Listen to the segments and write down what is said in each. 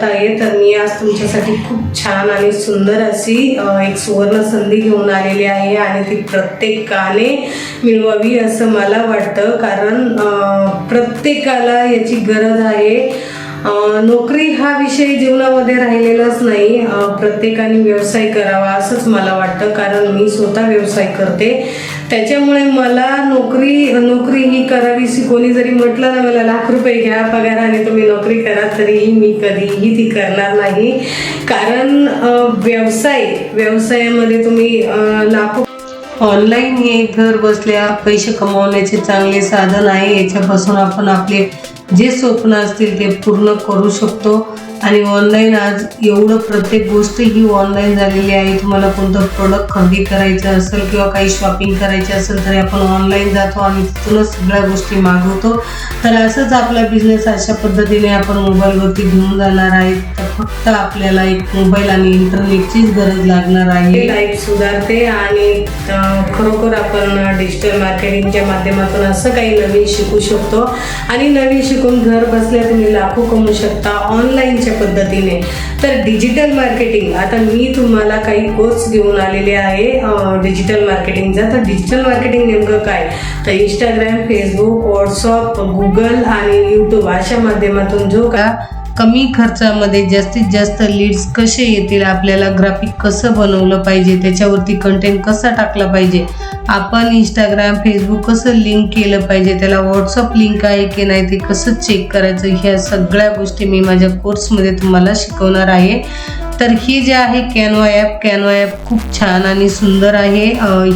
आहे तर मी आज तुमच्यासाठी खूप छान आणि सुंदर अशी एक सुवर्ण संधी घेऊन आलेली आहे आणि ती प्रत्येकाने मिळवावी असं मला वाटतं. कारण प्रत्येकाला याची गरज आहे. नोकरी हा विषय जीवनामध्ये राहिलेलाच नाही. प्रत्येकाने व्यवसाय करावा असंच मला वाटतं. कारण मी स्वतः व्यवसाय करते. त्याच्यामुळे मला नोकरी नोकरी ही करावीशी कोणी जरी म्हटलं ना मला लाख रुपये घ्या पगाराने तुम्ही नोकरी करा तरीही मी कधीही ती करणार नाही. कारण व्यवसाय व्यवसायामध्ये तुम्ही लाखो ऑनलाईन हे घर बसल्या पैसे कमवण्याचे चांगले साधन आहे. याच्यापासून आपण आपले जे स्वप्न असतील ते पूर्ण करू शकतो. आणि ऑनलाईन आज एवढं प्रत्येक गोष्ट ही ऑनलाईन झालेली आहे. तुम्हाला कोणतं प्रोडक्ट खरेदी करायचं असेल किंवा काही शॉपिंग करायची असेल तरी आपण ऑनलाईन जातो आणि तिथूनच सगळ्या गोष्टी मागवतो. तर असंच आपला बिझनेस अशा पद्धतीने आपण मोबाईलवरती घेऊन जाणार आहे तर फक्त आपल्याला एक मोबाईल आणि इंटरनेटचीच गरज लागणार आहे. लाईफ सुधारते आणि खरोखर आपण डिजिटल मार्केटिंगच्या माध्यमातून असं काही नवीन शिकू शकतो. आणि नवीन शिकून घर बसल्या तुम्ही लाखो कमवू शकता ऑनलाईनच्या पद्धतीने. तर डिजिटल मार्केटिंग आता मी तुम्हाला काही कोर्स घेऊन आलेले आहे डिजिटल मार्केटिंगचा तर डिजिटल मार्केटिंग नेमकं काय? तर इंस्टाग्राम फेसबुक व्हॉट्सअप गुगल आणि यूट्यूब अशा माध्यमातून जो का कमी खर्चामध्ये जास्तीत जास्त लीड्स कसे येतील आपल्याला ग्राफिक कसं बनवलं पाहिजे त्याच्यावरती कंटेंट कसा टाकला पाहिजे आपण इंस्टाग्राम फेसबुक कसं लिंक केलं पाहिजे त्याला व्हॉट्सअप लिंक आहे की नाही ते कसं चेक करायचं ह्या सगळ्या गोष्टी मी माझ्या कोर्समध्ये तुम्हाला शिकवणार आहे. तर ही जे आहे कॅनवा ॲप कॅनवा ॲप खूप छान आणि सुंदर आहे.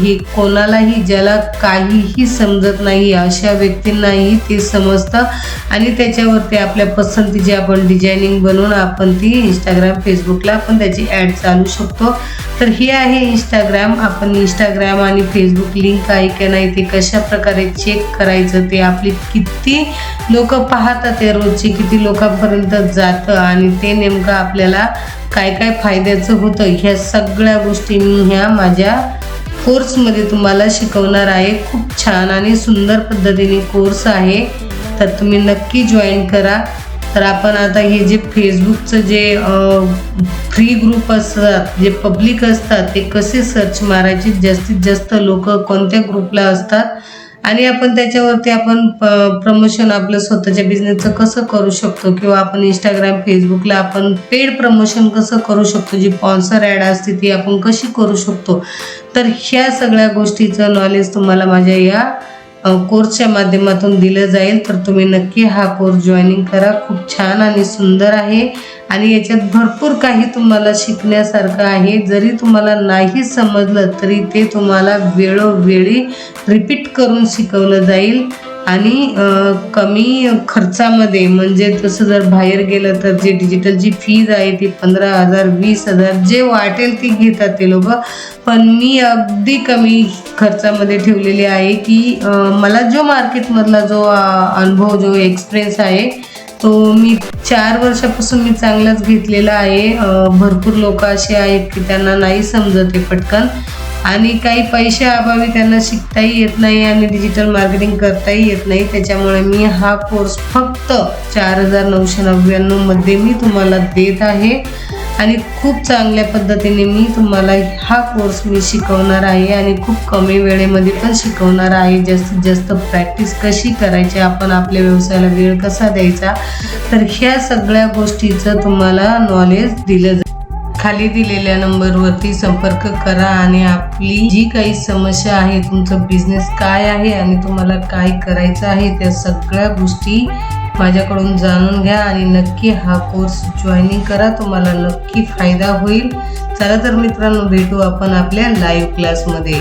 हे कोणालाही ज्याला काहीही समजत नाही अशा व्यक्तींनाही ते समजतं. आणि त्याच्यावरती आपल्या पसंतीची आपण डिझायनिंग बनवून आपण ती इंस्टाग्राम फेसबुकला आपण त्याची ॲड चालू शकतो. तर हे आहे इंस्टाग्राम आपण इंस्टाग्राम आणि फेसबुक लिंक आहे की नाही ते कशा प्रकारे चेक करायचं ते आपली किती लोक पाहतात ते रोजचे किती लोकांपर्यंत जातं आणि ते नेमकं आपल्याला काय काय फायद्याचं होतं ह्या सगळ्या गोष्टी मी ह्या माझ्या कोर्समध्ये तुम्हाला शिकवणार आहे. खूप छान आणि सुंदर पद्धतीने कोर्स आहे. तर तुम्ही नक्की जॉईन करा. तर आपण आता हे जे फेसबुकचं जे फ्री ग्रुप असतात जे पब्लिक असतात ते कसे सर्च मारायचे? जास्तीत जास्त लोक कोणत्या ग्रुपला असतात? आणि आपण त्याच्यावरती आपण प्रमोशन आपलं स्वतःच्या बिझनेसचं कसं करू शकतो? किंवा आपण इंस्टाग्राम फेसबुकला आपण पेड प्रमोशन कसं करू शकतो? जी स्पॉन्सर ॲड असते ती आपण कशी करू शकतो? तर ह्या सगळ्या गोष्टीचं नॉलेज तुम्हाला माझ्या या कोर्सच्या माध्यमातून दिलं जाईल तर तुम्ही नक्की हा कोर्स जॉईनिंग करा. खूप छान आणि सुंदर आहे. आणि याच्यात भरपूर काही तुम्हाला शिकण्यासारखं आहे. जरी तुम्हाला नाही समजलं तरी ते तुम्हाला वेळोवेळी रिपीट करून शिकवलं जाईल. आणि कमी खर्चामध्ये म्हणजे तसं जर बाहेर गेलं तर जे डिजिटलची फीज आहे ती पंधरा हजार वीस हजार जे वाटेल ती घेतात ते लोक. पण मी अगदी कमी खर्चामध्ये ठेवलेली आहे की मला जो मार्केटमधला जो अनुभव जो एक्सपिरियन्स आहे तो मी चार वर्षापासून मी चांगलाच घेतलेला आहे. भरपूर लोक असे आहेत की त्यांना नाही समजत आहे पटकन. आणि काही पैशाअभावी त्यांना शिकताही येत नाही आणि डिजिटल मार्केटिंग करताही येत नाही. त्याच्यामुळे मी हा कोर्स फक्त चार हजार नऊशे नव्याण्णवमध्ये मी तुम्हाला देत आहे. आणि खूप चांगल्या पद्धतीने मी तुम्हाला हा कोर्स मी शिकवणार आहे आणि खूप कमी वेळेमध्ये पण शिकवणार आहे. जास्तीत जास्त प्रॅक्टिस कशी करायची आपण आपल्या व्यवसायाला वेळ कसा द्यायचा? तर ह्या सगळ्या गोष्टीचं तुम्हाला नॉलेज दिलं जाईल. खाली दिलेल्या नंबरवरती संपर्क करा आणि आपली जी काही समस्या आहे तुमचं बिझनेस काय आहे आणि तुम्हाला काय करायचं आहे त्या सगळ्या गोष्टी माझ्याकडून जाणून घ्या आणि नक्की हा कोर्स जॉईनिंग करा. तुम्हाला नक्की फायदा होईल. चला तर मित्रांनो भेटू आपण आपल्या लाईव्ह क्लासमध्ये